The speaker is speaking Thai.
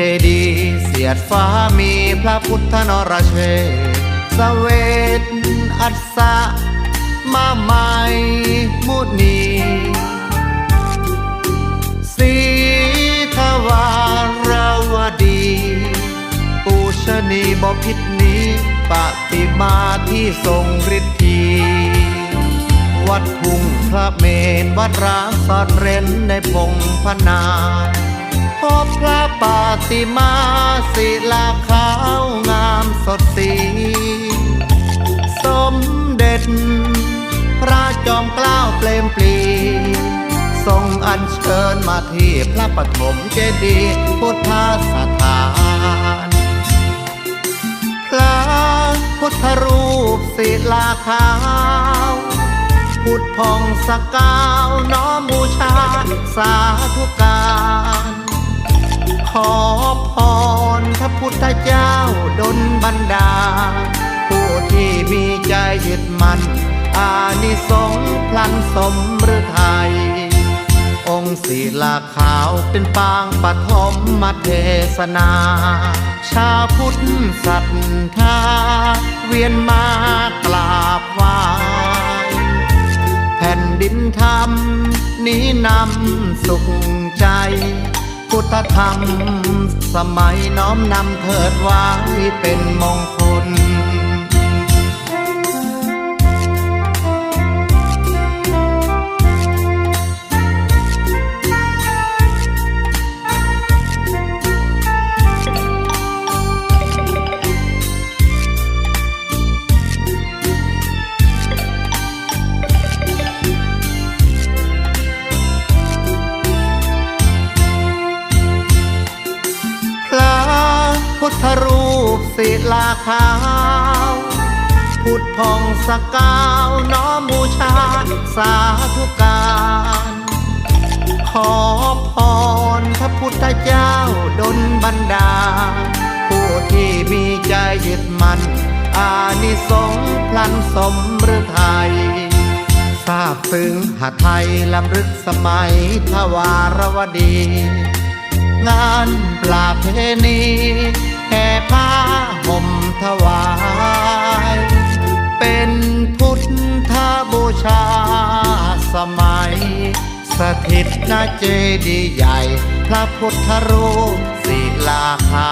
เจดีย์เสียดฟ้ามีพระพุทธนรเชษสเวตอัสสะมาไมยมุนีสีทวารวดีปูชนีบพิษนี้ปฏิมาที่ทรงฤทธีวัดทุ่งพระเมนวัดร้างซ่อนเร้นในพงพนาพบพระ ปฏิมาศิลาขาวงามสดสี สมเด็จ พระจอมเกล้าเปลมปลี ทรงอัญเชิญมาที่พระปฐมเจดีย์พุทธสถาน พระพุทธรูปศิลาขาวพุทธพองสกาวน้อมบูชาสาธุการ ขอพรพระพุทธเจ้าดลบันดา ผู้ที่มีใจยึดมัน่นอานิสงส์พลันสมฤทัยองค์ศิลาขาวเป็นปางปฐมมาเทศนา ชาวพุทธศรัทธา เวียนมากราบไหว้แผ่นดินธรรมนี้นำสุขใจ พุทธธรรม สมัยน้อมนำเถิดไว้เป็นมงคล ศิลาขาว พุทธพองสกาวน้อมบูชาสาธุการ ขอพรพระพุทธเจ้าดลบันดา ผู้ที่มีใจยึดมัน่นอานิสงส์พลันสมฤทัยทราบซึ้งหาไทยลำลึกสมัยทวารวดี งานปลาเพณี แห่ผ้าห่มถวาย เป็นพุทธบูชาสมัย สถิตณเจดีย์ใหญ่ พระพุทธรูปศิลาคา